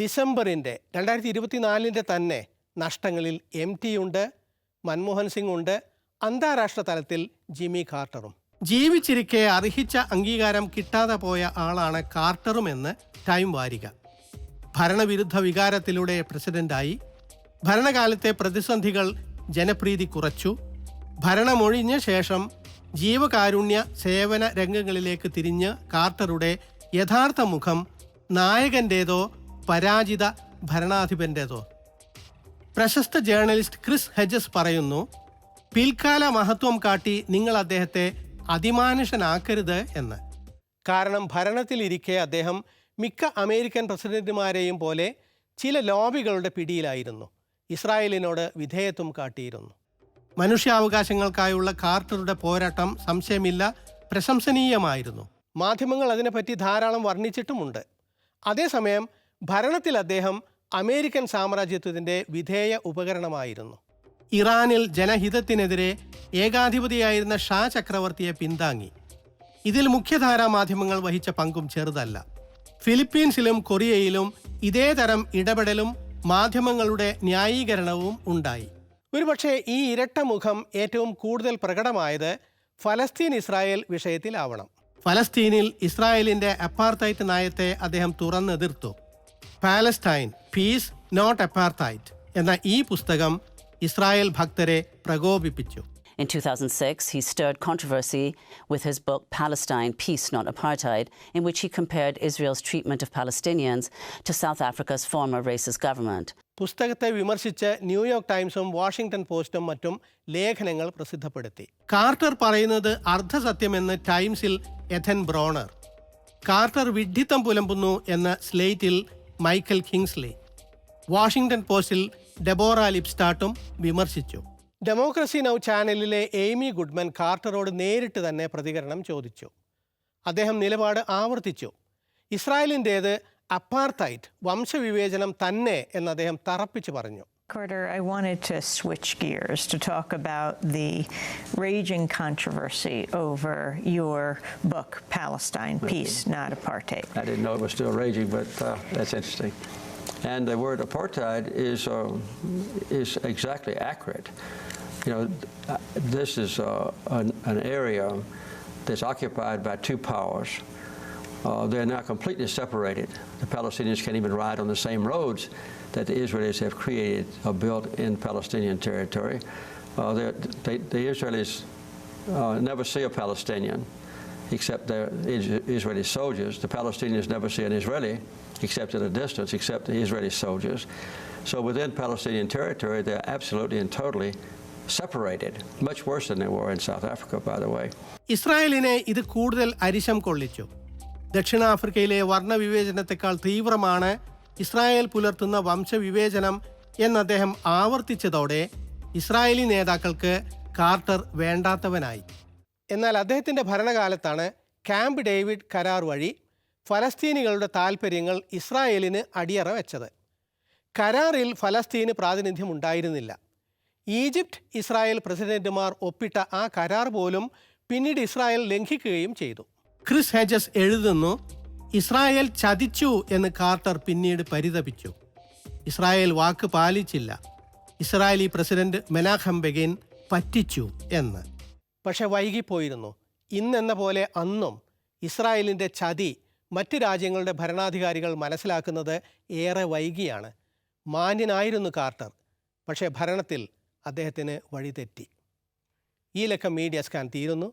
ഡിസംബറിന്റെ രണ്ടായിരത്തി ഇരുപത്തിനാലിന്റെ തന്നെ നഷ്ടങ്ങളിൽ M T ഉണ്ട് മൻമോഹൻ സിംഗ് ഉണ്ട് അന്താരാഷ്ട്ര തലത്തിൽ ജിമ്മി കാർട്ടറും. ജീവിച്ചിരിക്കെ അർഹിച്ച അംഗീകാരം കിട്ടാതെ പോയ ആളാണ് കാർട്ടറും എന്ന് ടൈം വാരിക. ഭരണവിരുദ്ധ വികാരത്തിലൂടെ പ്രസിഡന്റായി. ഭരണകാലത്തെ പ്രതിസന്ധികൾ ജനപ്രീതി കുറച്ചു. ഭരണമൊഴിഞ്ഞ ശേഷം ജീവകാരുണ്യ സേവന രംഗങ്ങളിലേക്ക് തിരിഞ്ഞ് കാർട്ടറുടെ യഥാർത്ഥ മുഖം നായകന്റേതോ പരാജിത ഭരണാധിപന്റേതോ? പ്രശസ്ത ജേർണലിസ്റ്റ് ക്രിസ് ഹെജസ് പറയുന്നു പിൽക്കാല മഹത്വം കാട്ടി നിങ്ങൾ അദ്ദേഹത്തെ അതിമാനുഷനാക്കരുത് എന്ന്. കാരണം ഭരണത്തിലിരിക്കെ അദ്ദേഹം മിക്ക അമേരിക്കൻ പ്രസിഡന്റുമാരെയും പോലെ ചില ലോബികളുടെ പിടിയിലായിരുന്നു ഇസ്രായേലിനോട് വിധേയത്വം കാട്ടിയിരുന്നു. മനുഷ്യാവകാശങ്ങൾക്കായുള്ള കാർട്ടറുടെ പോരാട്ടം സംശയമില്ല പ്രശംസനീയമായിരുന്നു. മാധ്യമങ്ങൾ അതിനെപ്പറ്റി ധാരാളം വർണിച്ചിട്ടുമുണ്ട്. അതേസമയം ഭരണത്തിൽ അദ്ദേഹം അമേരിക്കൻ സാമ്രാജ്യത്വത്തിന്റെ വിധേയ ഉപകരണമായിരുന്നു. ഇറാനിൽ ജനഹിതത്തിനെതിരെ ഏകാധിപതിയായിരുന്ന ഷാ ചക്രവർത്തിയെ പിന്താങ്ങി. ഇതിൽ മുഖ്യധാരാ മാധ്യമങ്ങൾ വഹിച്ച പങ്കും ചെറുതല്ല. ഫിലിപ്പീൻസിലും കൊറിയയിലും ഇതേ തരം ഇടപെടലും മാധ്യമങ്ങളുടെ ന്യായീകരണവും ഉണ്ടായി. ഒരുപക്ഷെ ഈ ഇരട്ട മുഖം ഏറ്റവും കൂടുതൽ പ്രകടമായത് ഫലസ്തീൻ ഇസ്രായേൽ വിഷയത്തിലാവണം. ഫലസ്തീനിൽ ഇസ്രായേലിന്റെ അപ്പാർത്തൈറ്റ് നയത്തെ അദ്ദേഹം തുറന്നെതിർത്തു. പാലസ്റ്റൈൻ പീസ് നോട്ട് അപ്പാർത്തൈറ്റ് എന്ന ഈ പുസ്തകം ഇസ്രായേൽ ഭക്തരെ പ്രകോപിപ്പിച്ചു. In 2006, he stirred controversy with his book Palestine Peace, Not Apartheid, in which he compared Israel's treatment of Palestinians to South Africa's former racist government. പുസ്തകത്തെ വിമർശിച്ച് New York ടൈംസും Washington പോസ്റ്റും മറ്റും ലേഖനങ്ങൾ പ്രസിദ്ധപ്പെടുത്തി. Quarter പറയുന്നത് അർദ്ധസത്യമെന്ന് ടൈംസിൽ എഥൻ ബ്രോണർ. കാർട്ടർ വിഡ്ഢിത്തം പുലമ്പുന്നു എന്ന് സ്ലേറ്റിൽ മൈക്കൽ കിങ്സ്ലി. വാഷിംഗ്ടൺ പോസ്റ്റിൽ ഡെബോറ ലിപ്സ്റ്റാട്ടും വിമർശിച്ചു. ഡെമോക്രസി നൗ ചാനലിലെ എയ്മി ഗുഡ്മൻ കാർട്ടറോട് നേരിട്ട് തന്നെ പ്രതികരണം ചോദിച്ചു. അദ്ദേഹം നിലപാട് ആവർത്തിച്ചു. ഇസ്രായേലിന്റേത് അപ്പാർത്തൈറ്റ് വംശവിവേചനം തന്നെ എന്ന് അദ്ദേഹം തറപ്പിച്ചു പറഞ്ഞു. Carter, I wanted to switch gears to talk about the raging controversy over your book, Palestine Peace, Not Apartheid. I didn't know it was still raging, but uh, that's interesting. And the word apartheid is, uh, is exactly accurate. You know, this is uh, an, an area that's occupied by two powers. Uh, they're now completely separated. The Palestinians can't even ride on the same roads that the Israelis have created or built in Palestinian territory. Uh, they're- they, the Israelis uh, never see a Palestinian except their Is- Israeli soldiers. The Palestinians never see an Israeli except at a distance, except the Israeli soldiers. So within Palestinian territory, they're absolutely and totally separated, much worse than they were in South Africa, by the way. ഇസ്രായേലിനെ ഇത് കൂടുതൽ അരിശം കൊള്ളിച്ചു ദക്ഷിണാഫ്രിക്കയിലെ വർണവിവേചനത്തെക്കാൾ തീവ്രമാണ് Israel പുലർത്തുന്ന വംശവിവേചനം എന്ന് അദ്ദേഹം ആവർത്തിച്ചതോടെ Israeli നേതാക്കൾക്ക് quarter വേണ്ടാത്തവനായി. എന്നാൽ അദ്ദേഹത്തിന്റെ ഭരണകാലത്താണ് ക്യാമ്പ് ഡേവിഡ് കരാർ വഴി ഫലസ്തീനികളുടെ താൽപ്പര്യങ്ങൾ ഇസ്രായേലിന് അടിയറ വെച്ചത്. കരാറിൽ ഫലസ്തീന് പ്രാതിനിധ്യം ഉണ്ടായിരുന്നില്ല. ഈജിപ്റ്റ് ഇസ്രായേൽ പ്രസിഡന്റുമാർ ഒപ്പിട്ട ആ കരാർ പോലും പിന്നീട് ഇസ്രായേൽ ലംഘിക്കുകയും ചെയ്തു. ക്രിസ് ഹെജസ് എഴുതുന്നു ഇസ്രായേൽ ചതിച്ചു എന്ന് കാർട്ടർ പിന്നീട് പരിതപിച്ചു. ഇസ്രായേൽ വാക്ക് പാലിച്ചില്ല. ഇസ്രായേലി പ്രസിഡന്റ് മെനാഖം ബെഗിൻ പറ്റിച്ചു എന്ന്. പക്ഷെ വൈകിപ്പോയിരുന്നു. ഇന്നെന്ന പോലെ അന്നും ഇസ്രായേലിന്റെ ചതി മറ്റ് രാജ്യങ്ങളുടെ ഭരണാധികാരികൾ മനസ്സിലാക്കുന്നത് ഏറെ വൈകിയാണ്. മാന്യനായിരുന്നു കാർട്ടർ പക്ഷേ ഭരണത്തിൽ അദ്ദേഹത്തിന് വഴിതെറ്റി. ഈ ലക്കം മീഡിയ സ്കാൻ തീരുന്നു.